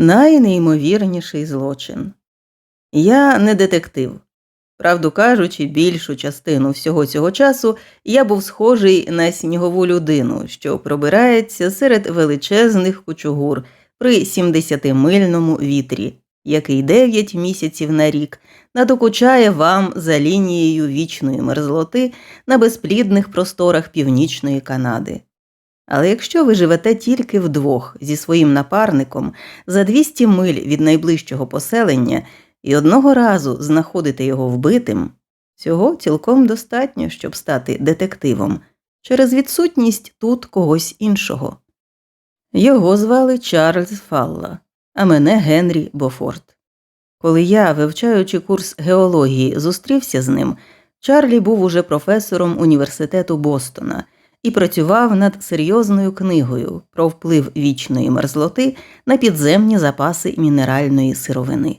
Найнеймовірніший злочин. Я не детектив. Правду кажучи, більшу частину всього цього часу я був схожий на снігову людину, що пробирається серед величезних кучугур при 70-мильному вітрі, який 9 місяців на рік надокучає вам за лінією вічної мерзлоти на безплідних просторах північної Канади. Але якщо ви живете тільки вдвох зі своїм напарником за 200 миль від найближчого поселення і одного разу знаходите його вбитим, цього цілком достатньо, щоб стати детективом через відсутність тут когось іншого. Його звали Чарльз Фалла, а мене Генрі Бофорт. Коли я, вивчаючи курс геології, зустрівся з ним, Чарлі був уже професором університету Бостона і працював над серйозною книгою про вплив вічної мерзлоти на підземні запаси мінеральної сировини.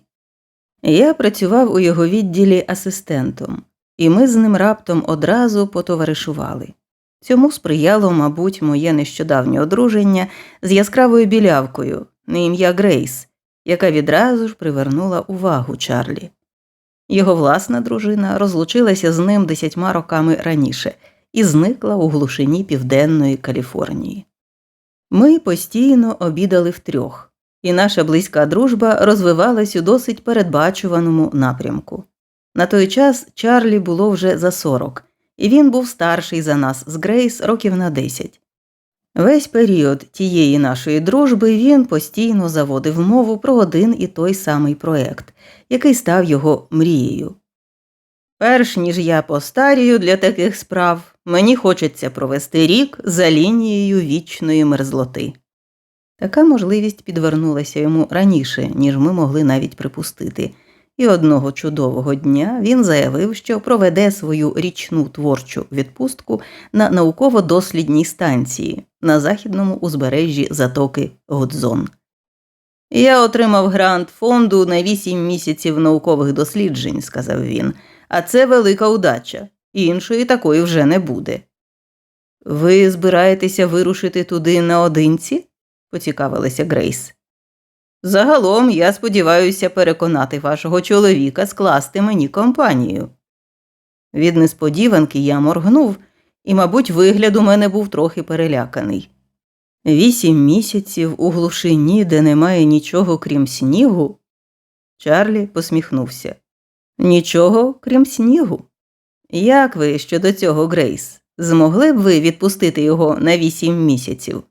Я працював у його відділі асистентом, і ми з ним раптом одразу потоваришували. Цьому сприяло, мабуть, моє нещодавнє одруження з яскравою білявкою на ім'я Грейс, яка відразу ж привернула увагу Чарлі. Його власна дружина розлучилася з ним десятьма роками раніше і зникла у глушині Південної Каліфорнії. Ми постійно обідали втрьох, і наша близька дружба розвивалась у досить передбачуваному напрямку. На той час Чарлі було вже за сорок, і він був старший за нас з Грейс років на десять. Весь період тієї нашої дружби він постійно заводив мову про один і той самий проект, який став його мрією. Перш ніж я постарію для таких справ, мені хочеться провести рік за лінією вічної мерзлоти. Така можливість підвернулася йому раніше, ніж ми могли навіть припустити, і одного чудового дня він заявив, що проведе свою річну творчу відпустку на науково-дослідній станції на західному узбережжі затоки Годзон. Я отримав грант фонду на вісім місяців наукових досліджень, сказав він, а це велика удача, іншої такої вже не буде. Ви збираєтеся вирушити туди наодинці? поцікавилася Грейс. Загалом я сподіваюся переконати вашого чоловіка скласти мені компанію. Від несподіванки я моргнув, і, мабуть, вигляд у мене був трохи переляканий. Вісім місяців у глушині, де немає нічого крім снігу. Чарлі посміхнувся. Нічого крім снігу. Як ви щодо цього, Грейс? Змогли б ви відпустити його на вісім місяців?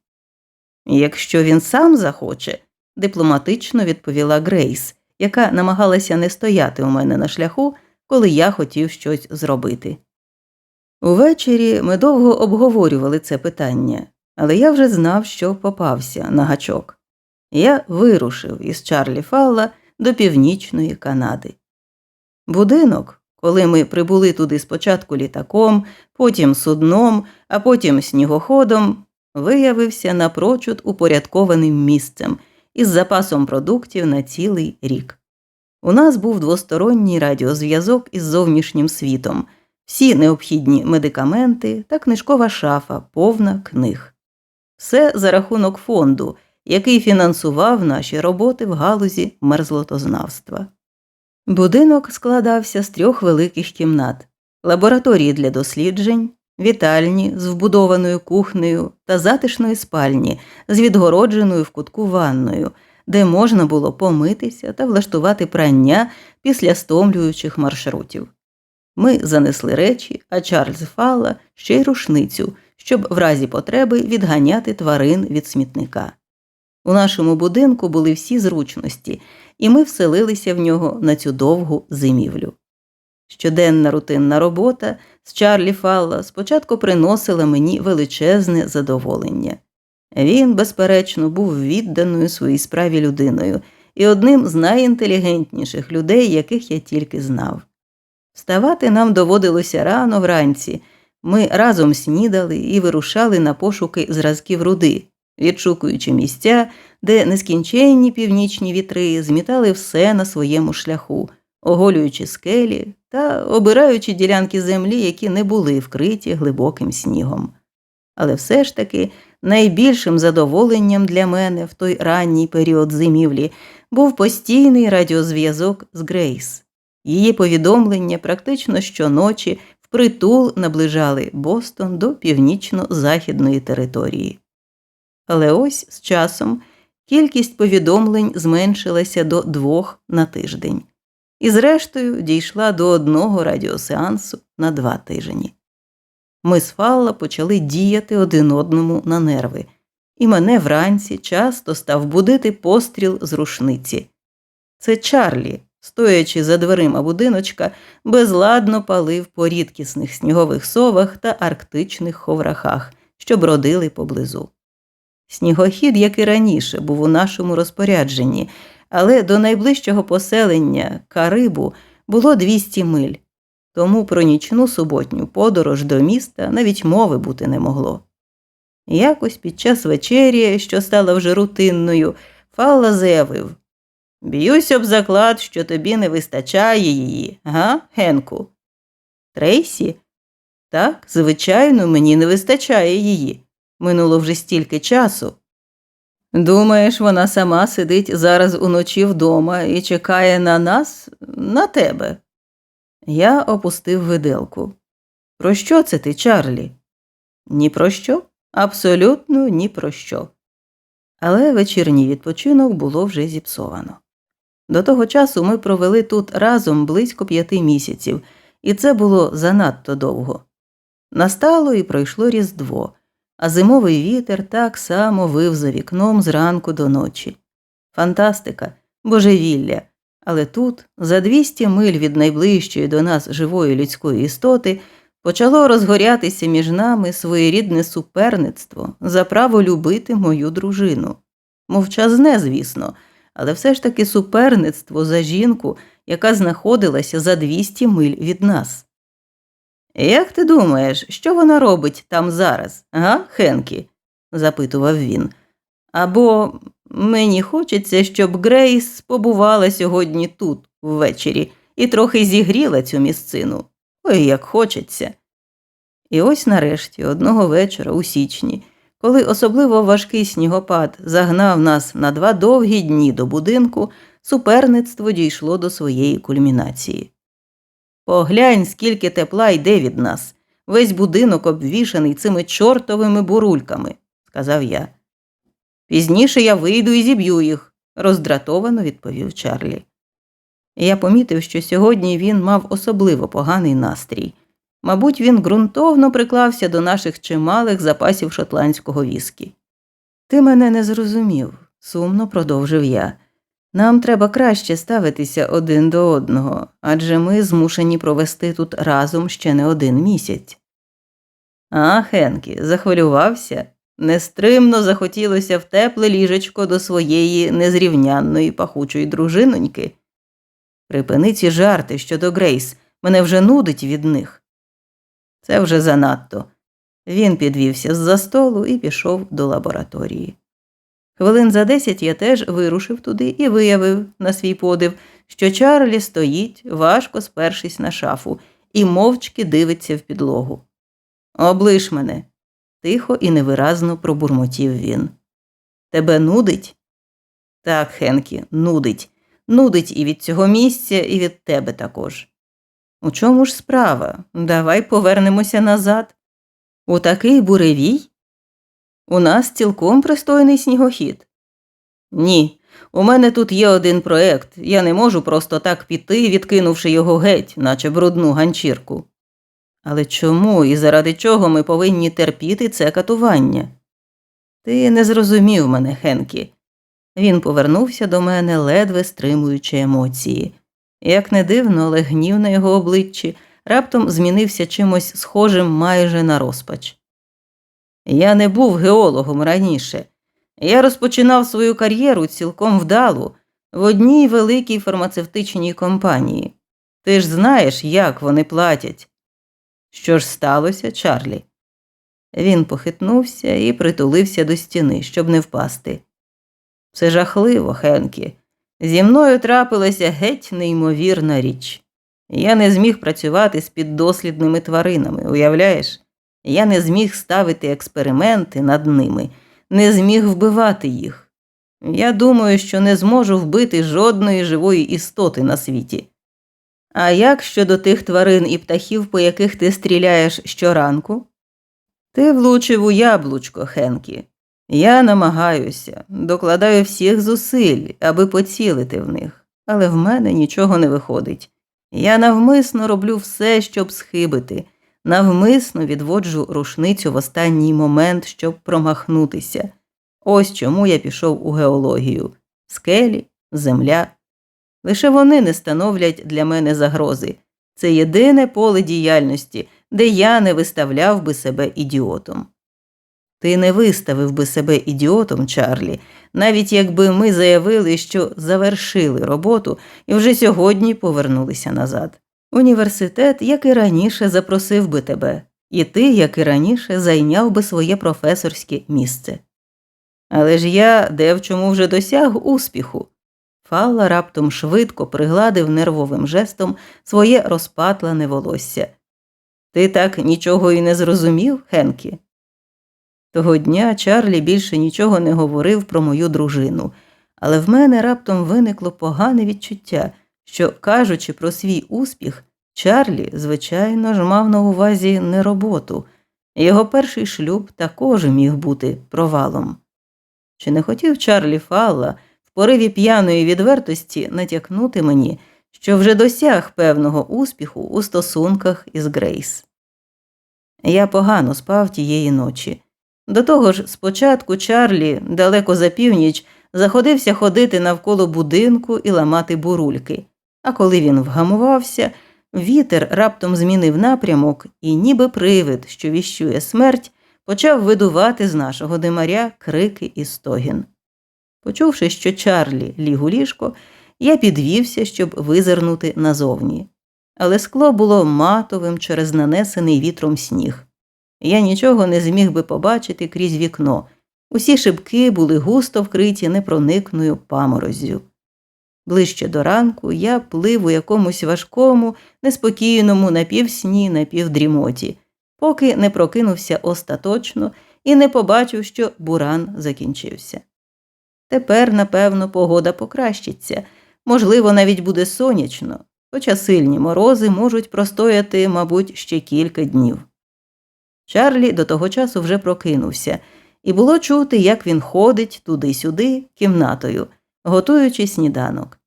Якщо він сам захоче, дипломатично відповіла Грейс, яка намагалася не стояти у мене на шляху, коли я хотів щось зробити. Увечері ми довго обговорювали це питання, але я вже знав, що попався на гачок. Я вирушив із Чарлі Фалла до північної Канади. Будинок, коли ми прибули туди спочатку літаком, потім судном, а потім снігоходом, виявився напрочуд упорядкованим місцем із запасом продуктів на цілий рік. У нас був двосторонній радіозв'язок із зовнішнім світом, всі необхідні медикаменти та книжкова шафа, повна книг. Все за рахунок фонду, який фінансував наші роботи в галузі мерзлотознавства. Будинок складався з трьох великих кімнат лабораторії для досліджень, вітальні з вбудованою кухнею та затишної спальні з відгородженою в кутку ванною, де можна було помитися та влаштувати прання після стомлюючих маршрутів. Ми занесли речі, а Чарльз Фалла ще й рушницю, щоб в разі потреби відганяти тварин від смітника. У нашому будинку були всі зручності, і ми вселилися в нього на цю довгу зимівлю. Щоденна рутинна робота з Чарлі Фалла спочатку приносила мені величезне задоволення. Він, безперечно, був відданою своїй справі людиною і одним з найінтелігентніших людей, яких я тільки знав. Вставати нам доводилося рано вранці. Ми разом снідали і вирушали на пошуки зразків руди, відшукуючи місця, де нескінченні північні вітри змітали все на своєму шляху, оголюючи скелі та обираючи ділянки землі, які не були вкриті глибоким снігом. Але все ж таки найбільшим задоволенням для мене в той ранній період зимівлі був постійний радіозв'язок з Грейс. Її повідомлення практично щоночі впритул наближали Бостон до північно-західної території. Але ось з часом кількість повідомлень зменшилася до двох на тиждень, і, зрештою, дійшла до одного радіосеансу на два тижні. Ми з Фалла почали діяти один одному на нерви, і мене вранці часто став будити постріл з рушниці. Це Чарлі, стоячи за дверима будиночка, безладно палив по рідкісних снігових совах та арктичних ховрахах, що бродили поблизу. Снігохід, як і раніше, був у нашому розпорядженні, але до найближчого поселення Карибу було 200 миль, тому про нічну суботню подорож до міста навіть мови бути не могло. Якось під час вечері, що стала вже рутинною, Фалла заявив Б'юсь об заклад, що тобі не вистачає її, га, Генку? Трейсі? Так, звичайно, мені не вистачає її. Минуло вже стільки часу. Думаєш, вона сама сидить зараз уночі вдома і чекає на нас, на тебе. Я опустив виделку. Про що це ти, Чарлі? Ні про що? Абсолютно ні про що. Але вечірній відпочинок було вже зіпсовано. До того часу ми провели тут разом близько п'яти місяців, і це було занадто довго. Настало і пройшло Різдво, а зимовий вітер так само вив за вікном зранку до ночі. Фантастика, божевілля. Але тут, за 200 миль від найближчої до нас живої людської істоти, почало розгорятися між нами своєрідне суперництво за право любити мою дружину. Мовчазне, звісно, але все ж таки суперництво за жінку, яка знаходилася за 200 миль від нас. Як ти думаєш, що вона робить там зараз, га, Хенкі? запитував він. Або мені хочеться, щоб Грейс побувала сьогодні тут ввечері і трохи зігріла цю місцину. Ой, як хочеться. І ось нарешті, одного вечора у січні, коли особливо важкий снігопад загнав нас на два довгі дні до будинку, суперництво дійшло до своєї кульмінації. Поглянь, скільки тепла йде від нас. Весь будинок обвішаний цими чортовими бурульками, сказав я. Пізніше я вийду і зіб'ю їх, роздратовано відповів Чарлі. Я помітив, що сьогодні він мав особливо поганий настрій. Мабуть, він ґрунтовно приклався до наших чималих запасів шотландського віскі. Ти мене не зрозумів, сумно продовжив я. Нам треба краще ставитися один до одного, адже ми змушені провести тут разом ще не один місяць. А, Хенкі, захвилювався, нестримно захотілося в тепле ліжечко до своєї незрівнянної пахучої дружиноньки. Припини ці жарти щодо Грейс, мене вже нудить від них. Це вже занадто. Він підвівся з за столу і пішов до лабораторії. Хвилин за десять я теж вирушив туди і виявив на свій подив, що Чарлі стоїть, важко спершись на шафу, і мовчки дивиться в підлогу. Облиш мене, тихо і невиразно пробурмотів він. Тебе нудить? Так, Хенкі, нудить. Нудить і від цього місця, і від тебе також. У чому ж справа? Давай повернемося назад. У такий буревій? У нас цілком пристойний снігохід. Ні, у мене тут є один проект, я не можу просто так піти, відкинувши його геть, наче брудну ганчірку. Але чому і заради чого ми повинні терпіти це катування? Ти не зрозумів мене, Хенкі. Він повернувся до мене, ледве стримуючи емоції. Як не дивно, але гнів на його обличчі раптом змінився чимось схожим майже на розпач. Я не був геологом раніше. Я розпочинав свою кар'єру цілком вдалу в одній великій фармацевтичній компанії. Ти ж знаєш, як вони платять. Що ж сталося, Чарлі? Він похитнувся і притулився до стіни, щоб не впасти. Це жахливо, Хенкі. Зі мною трапилася геть неймовірна річ. Я не зміг працювати з піддослідними тваринами, уявляєш? Я не зміг ставити експерименти над ними, не зміг вбивати їх. Я думаю, що не зможу вбити жодної живої істоти на світі. А як щодо тих тварин і птахів, по яких ти стріляєш щоранку? Ти влучив у яблучко, Хенкі. Я намагаюся, докладаю всіх зусиль, аби поцілити в них, але в мене нічого не виходить. Я навмисно роблю все, щоб схибити, навмисно відводжу рушницю в останній момент, щоб промахнутися. Ось чому я пішов у геологію скелі, земля. Лише вони не становлять для мене загрози. Це єдине поле діяльності, де я не виставляв би себе ідіотом. Ти не виставив би себе ідіотом, Чарлі, навіть якби ми заявили, що завершили роботу і вже сьогодні повернулися назад. Університет, як і раніше, запросив би тебе, і ти, як і раніше, зайняв би своє професорське місце. Але ж я де в чому вже досяг успіху. Фалла раптом швидко пригладив нервовим жестом своє розпатлене волосся. Ти так нічого і не зрозумів, Хенкі? Того дня Чарлі більше нічого не говорив про мою дружину, але в мене раптом виникло погане відчуття, що, кажучи про свій успіх, Чарлі, звичайно ж, мав на увазі не роботу. Його перший шлюб також міг бути провалом. Чи не хотів Чарлі Фалла в пориві п'яної відвертості натякнути мені, що вже досяг певного успіху у стосунках із Грейс? Я погано спав тієї ночі. До того ж, спочатку Чарлі, далеко за північ, заходився ходити навколо будинку і ламати бурульки, а коли він вгамувався, вітер раптом змінив напрямок і, ніби привид, що віщує смерть, почав видувати з нашого димаря крики і стогін. Почувши, що Чарлі ліг у ліжко, я підвівся, щоб визирнути назовні. Але скло було матовим через нанесений вітром сніг. Я нічого не зміг би побачити крізь вікно. Усі шибки були густо вкриті непроникною памороззю. Ближче до ранку я плив у якомусь важкому, неспокійному напівсні, напівдрімоті, поки не прокинувся остаточно і не побачив, що буран закінчився. Тепер, напевно, погода покращиться, можливо, навіть буде сонячно, хоча сильні морози можуть простояти, мабуть, ще кілька днів. Чарлі до того часу вже прокинувся, і було чути, як він ходить туди-сюди кімнатою, готуючи сніданок.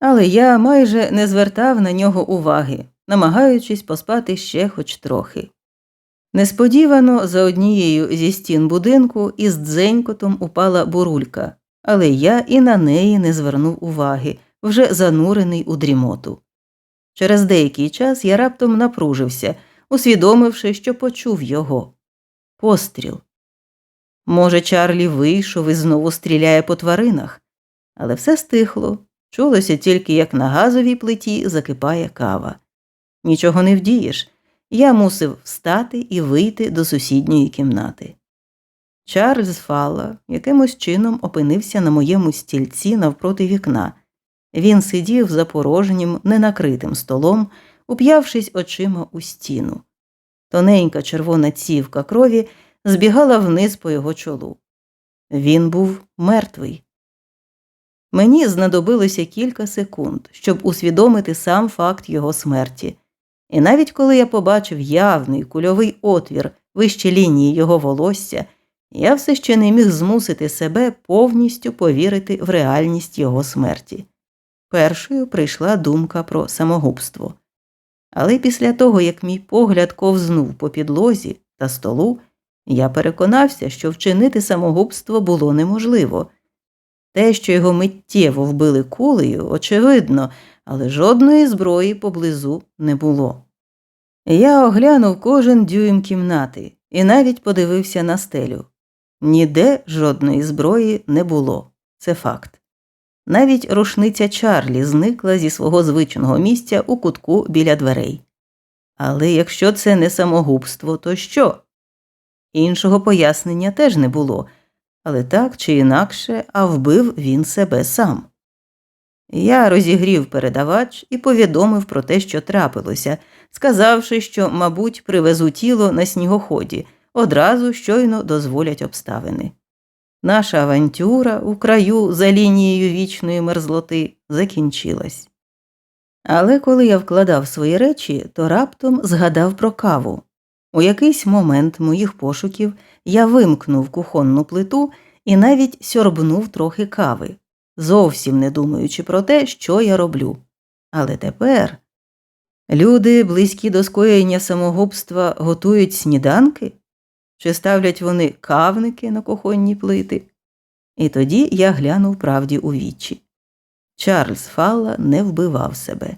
Але я майже не звертав на нього уваги, намагаючись поспати ще хоч трохи. Несподівано за однією зі стін будинку із дзенькотом упала бурулька, але я і на неї не звернув уваги, вже занурений у дрімоту. Через деякий час я раптом напружився усвідомивши, що почув його. Постріл. Може, Чарлі вийшов і знову стріляє по тваринах, але все стихло. Чулося тільки, як на газовій плиті закипає кава. Нічого не вдієш. Я мусив встати і вийти до сусідньої кімнати. Чарльз Фалла якимось чином опинився на моєму стільці навпроти вікна. Він сидів за порожнім, ненакритим столом, уп'явшись очима у стіну. Тоненька червона цівка крові збігала вниз по його чолу. Він був мертвий. Мені знадобилося кілька секунд, щоб усвідомити сам факт його смерті. І навіть коли я побачив явний кульовий отвір вище лінії його волосся, я все ще не міг змусити себе повністю повірити в реальність його смерті. Першою прийшла думка про самогубство. Але після того, як мій погляд ковзнув по підлозі та столу, я переконався, що вчинити самогубство було неможливо. Те, що його миттєво вбили кулею, очевидно, але жодної зброї поблизу не було. Я оглянув кожен дюйм кімнати і навіть подивився на стелю. Ніде жодної зброї не було. Це факт. Навіть рушниця Чарлі зникла зі свого звичного місця у кутку біля дверей. Але якщо це не самогубство, то що? Іншого пояснення теж не було, але так чи інакше, а вбив він себе сам. Я розігрів передавач і повідомив про те, що трапилося, сказавши, що, мабуть, привезу тіло на снігоході, одразу щойно дозволять обставини. Наша авантюра у краю за лінією вічної мерзлоти закінчилась. Але коли я вкладав свої речі, то раптом згадав про каву. У якийсь момент моїх пошуків я вимкнув кухонну плиту і навіть сьорбнув трохи кави, зовсім не думаючи про те, що я роблю. Але тепер люди, близькі до скоєння самогубства, готують сніданки чи ставлять вони кавники на кухонні плити. І тоді я глянув правді у вічі. Чарльз Фалла не вбивав себе.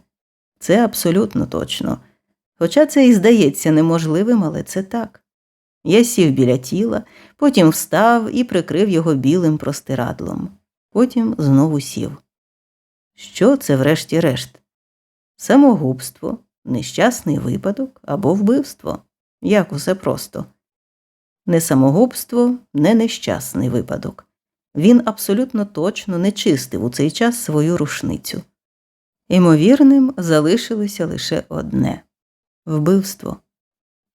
Це абсолютно точно. Хоча це і здається неможливим, але це так. Я сів біля тіла, потім встав і прикрив його білим простирадлом. Потім знову сів. Що це, врешті-решт? Самогубство, нещасний випадок або вбивство. Як усе просто. Не самогубство, не нещасний випадок. Він абсолютно точно не чистив у цей час свою рушницю. Імовірним залишилося лише одне вбивство.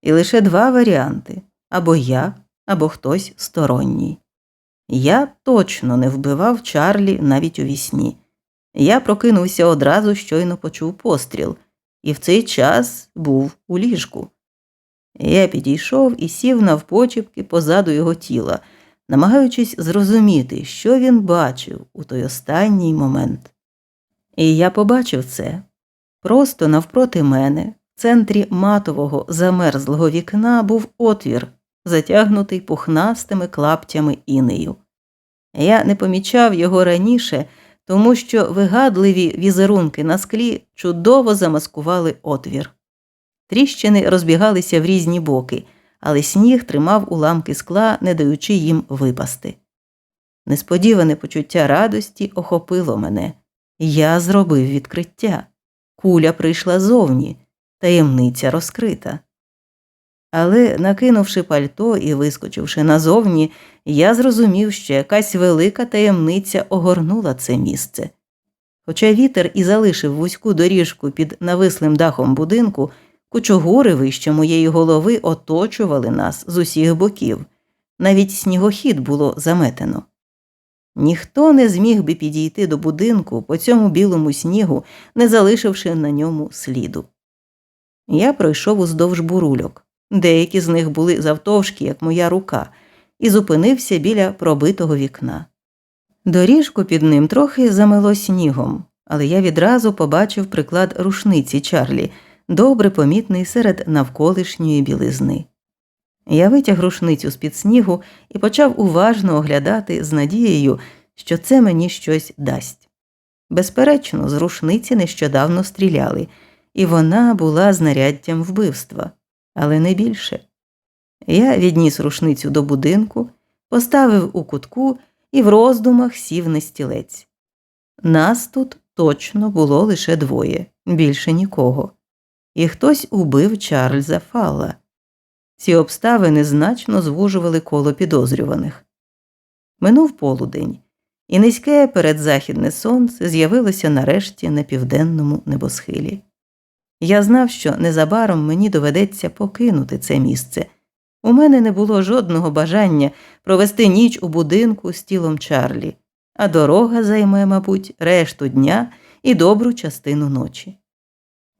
І лише два варіанти або я, або хтось сторонній. Я точно не вбивав Чарлі навіть у вісні. Я прокинувся одразу, щойно почув постріл, і в цей час був у ліжку. Я підійшов і сів навпочіпки позаду його тіла, намагаючись зрозуміти, що він бачив у той останній момент. І я побачив це. Просто навпроти мене, центрі матового замерзлого вікна, був отвір, затягнутий пухнастими клаптями інею. Я не помічав його раніше, тому що вигадливі візерунки на склі чудово замаскували отвір. Тріщини розбігалися в різні боки, але сніг тримав уламки скла, не даючи їм випасти. Несподіване почуття радості охопило мене. Я зробив відкриття. Куля прийшла зовні, таємниця розкрита. Але, накинувши пальто і вискочивши назовні, я зрозумів, що якась велика таємниця огорнула це місце. Хоча вітер і залишив вузьку доріжку під навислим дахом будинку, кучугури вище моєї голови оточували нас з усіх боків, навіть снігохід було заметено. Ніхто не зміг би підійти до будинку по цьому білому снігу, не залишивши на ньому сліду. Я пройшов уздовж бурульок, деякі з них були завтовшки, як моя рука, і зупинився біля пробитого вікна. Доріжку під ним трохи замело снігом, але я відразу побачив приклад рушниці Чарлі, добре помітний серед навколишньої білизни. Я витяг рушницю з під снігу і почав уважно оглядати з надією, що це мені щось дасть. Безперечно, з рушниці нещодавно стріляли, і вона була знаряддям вбивства, але не більше. Я відніс рушницю до будинку, поставив у кутку і в роздумах сів на стілець. Нас тут точно було лише двоє, більше нікого, і хтось убив Чарльза Фалла. Ці обставини значно звужували коло підозрюваних. Минув полудень, і низьке передзахідне сонце з'явилося нарешті на південному небосхилі. Я знав, що незабаром мені доведеться покинути це місце. У мене не було жодного бажання провести ніч у будинку з тілом Чарлі, а дорога займе, мабуть, решту дня і добру частину ночі.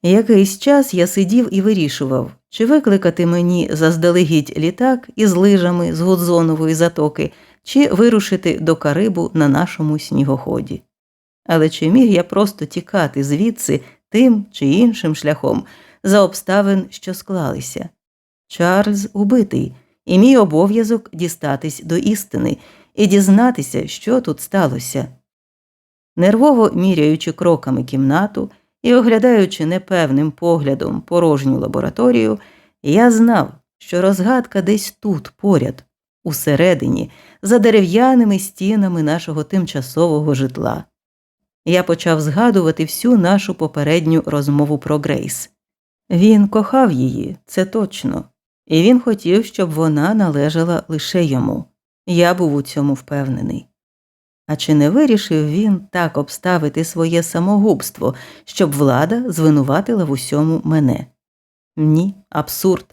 Якийсь час я сидів і вирішував, чи викликати мені заздалегідь літак із лижами з Гудзонової затоки, чи вирушити до Карибу на нашому снігоході. Але чи міг я просто тікати звідси тим чи іншим шляхом за обставин, що склалися? Чарльз убитий, і мій обов'язок дістатись до істини і дізнатися, що тут сталося. Нервово міряючи кроками кімнату і оглядаючи непевним поглядом порожню лабораторію, я знав, що розгадка десь тут, поряд, усередині, за дерев'яними стінами нашого тимчасового житла. Я почав згадувати всю нашу попередню розмову про Грейс. Він кохав її, це точно, і він хотів, щоб вона належала лише йому. Я був у цьому впевнений. А чи не вирішив він так обставити своє самогубство, щоб влада звинуватила в усьому мене? Ні, абсурд.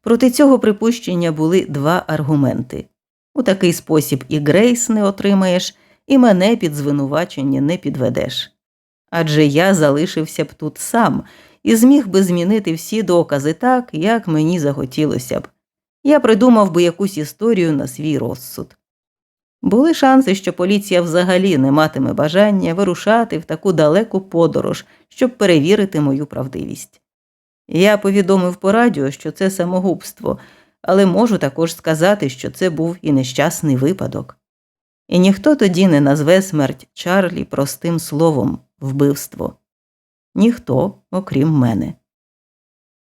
Проти цього припущення були два аргументи. У такий спосіб і Грейс не отримаєш, і мене під звинувачення не підведеш. Адже я залишився б тут сам і зміг би змінити всі докази так, як мені захотілося б. Я придумав би якусь історію на свій розсуд. Були шанси, що поліція взагалі не матиме бажання вирушати в таку далеку подорож, щоб перевірити мою правдивість. Я повідомив по радіо, що це самогубство, але можу також сказати, що це був і нещасний випадок. І ніхто тоді не назве смерть Чарлі простим словом вбивство. Ніхто, окрім мене.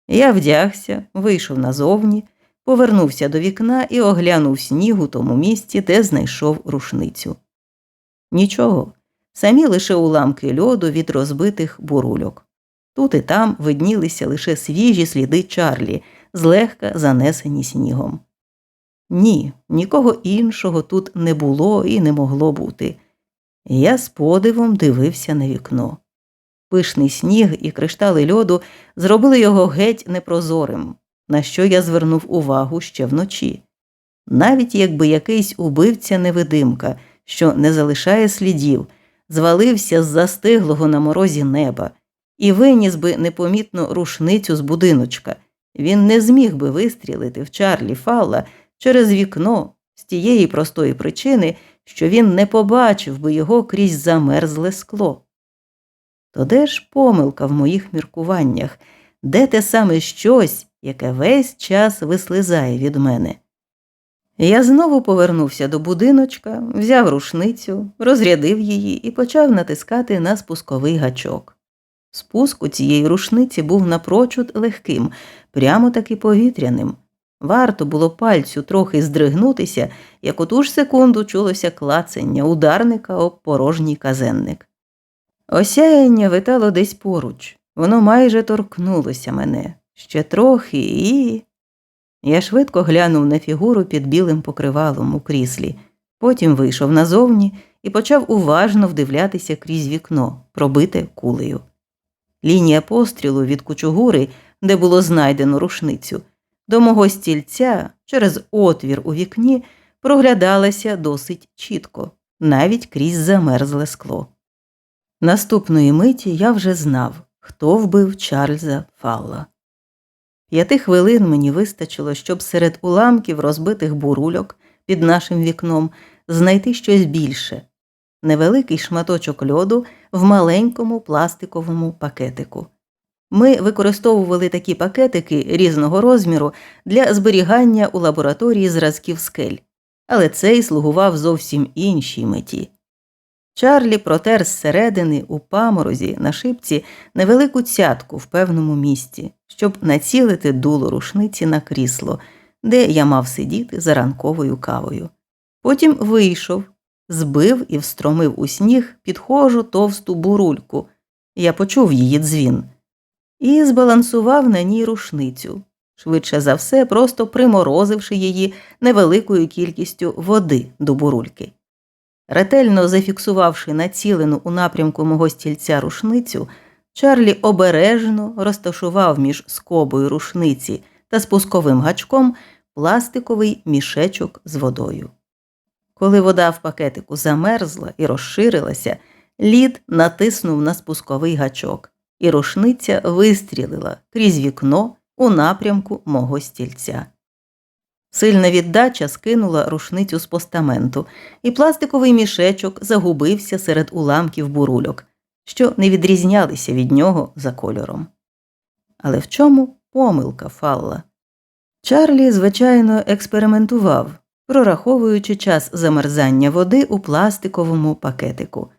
Я вдягся, вийшов назовні, повернувся до вікна і оглянув сніг у тому місці, де знайшов рушницю. Нічого, самі лише уламки льоду від розбитих бурульок. Тут і там виднілися лише свіжі сліди Чарлі, злегка занесені снігом. Ні, нікого іншого тут не було і не могло бути. Я з подивом дивився на вікно. Пишний сніг і криштали льоду зробили його геть непрозорим, на що я звернув увагу ще вночі. Навіть якби якийсь убивця невидимка, що не залишає слідів, звалився з застиглого на морозі неба і виніс би непомітно рушницю з будиночка, він не зміг би вистрілити в Чарлі Фалла через вікно з тієї простої причини, що він не побачив би його крізь замерзле скло. То де ж помилка в моїх міркуваннях, де те саме щось, яке весь час вислизає від мене? Я знову повернувся до будиночка, взяв рушницю, розрядив її і почав натискати на спусковий гачок. Спуск у цієї рушниці був напрочуд легким, прямо таки повітряним. Варто було пальцю трохи здригнутися, як у ту ж секунду чулося клацання ударника об порожній казенник. Осяяння витало десь поруч, воно майже торкнулося мене ще трохи і. Я швидко глянув на фігуру під білим покривалом у кріслі, потім вийшов назовні і почав уважно вдивлятися крізь вікно, пробите кулею. Лінія пострілу від кучугури, де було знайдено рушницю, до мого стільця через отвір у вікні проглядалася досить чітко, навіть крізь замерзле скло. Наступної миті я вже знав, хто вбив Чарльза Фалла. П'яти хвилин мені вистачило, щоб серед уламків розбитих бурульок під нашим вікном знайти щось більше невеликий шматочок льоду в маленькому пластиковому пакетику. Ми використовували такі пакетики різного розміру для зберігання у лабораторії зразків скель, але цей слугував зовсім іншій меті. Чарлі протер зсередини у паморозі на шипці невелику цятку в певному місці, щоб націлити дуло рушниці на крісло, де я мав сидіти за ранковою кавою. Потім вийшов, збив і встромив у сніг підхожу товсту бурульку. Я почув її дзвін і збалансував на ній рушницю, швидше за все, просто приморозивши її невеликою кількістю води до бурульки. Ретельно зафіксувавши націлену у напрямку мого стільця рушницю, Чарлі обережно розташував між скобою рушниці та спусковим гачком пластиковий мішечок з водою. Коли вода в пакетику замерзла і розширилася, лід натиснув на спусковий гачок, і рушниця вистрілила крізь вікно у напрямку мого стільця. Сильна віддача скинула рушницю з постаменту, і пластиковий мішечок загубився серед уламків бурульок, що не відрізнялися від нього за кольором. Але в чому помилка Фалла? Чарлі, звичайно, експериментував, прораховуючи час замерзання води у пластиковому пакетику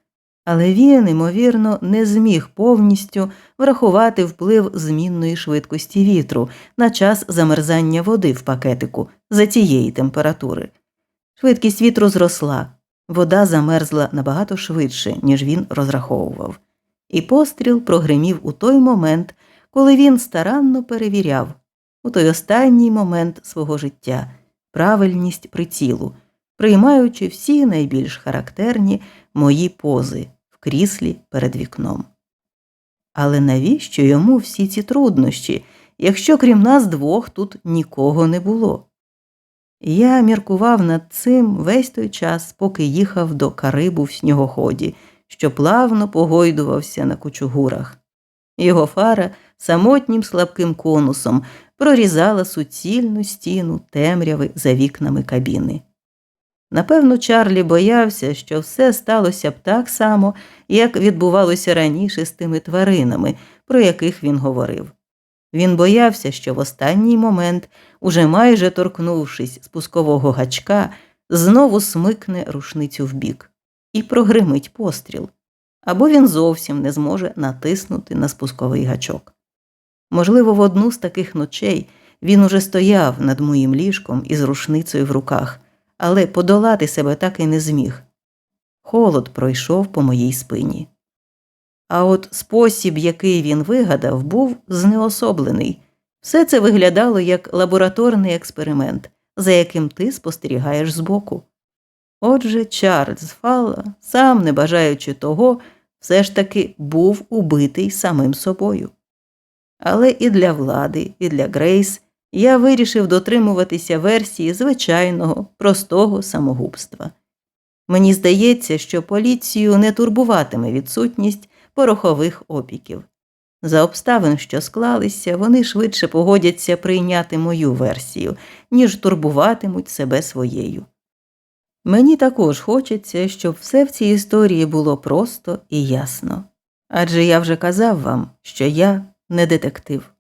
але він, ймовірно, не зміг повністю врахувати вплив змінної швидкості вітру на час замерзання води в пакетику за цієї температури. Швидкість вітру зросла, вода замерзла набагато швидше, ніж він розраховував, і постріл прогримів у той момент, коли він старанно перевіряв у той останній момент свого життя правильність прицілу, приймаючи всі найбільш характерні мої пози кріслі перед вікном. Але навіщо йому всі ці труднощі, якщо крім нас двох тут нікого не було? Я міркував над цим весь той час, поки їхав до Карибу в снігоході, що плавно погойдувався на кучугурах. Його фара самотнім слабким конусом прорізала суцільну стіну темряви за вікнами кабіни. Напевно, Чарлі боявся, що все сталося б так само, як відбувалося раніше з тими тваринами, про яких він говорив. Він боявся, що в останній момент, уже майже торкнувшись спускового гачка, знову смикне рушницю вбік і прогримить постріл, або він зовсім не зможе натиснути на спусковий гачок. Можливо, в одну з таких ночей він уже стояв над моїм ліжком із рушницею в руках, але подолати себе так і не зміг. Холод пройшов по моїй спині. А от спосіб, який він вигадав, був знеособлений. Все це виглядало як лабораторний експеримент, за яким ти спостерігаєш збоку. Отже, Чарльз Фалла, сам не бажаючи того, все ж таки був убитий самим собою. Але і для влади, і для Грейс я вирішив дотримуватися версії звичайного, простого самогубства. Мені здається, що поліцію не турбуватиме відсутність порохових опіків. За обставин, що склалися, вони швидше погодяться прийняти мою версію, ніж турбуватимуть себе своєю. Мені також хочеться, щоб все в цій історії було просто і ясно. Адже я вже казав вам, що я не детектив.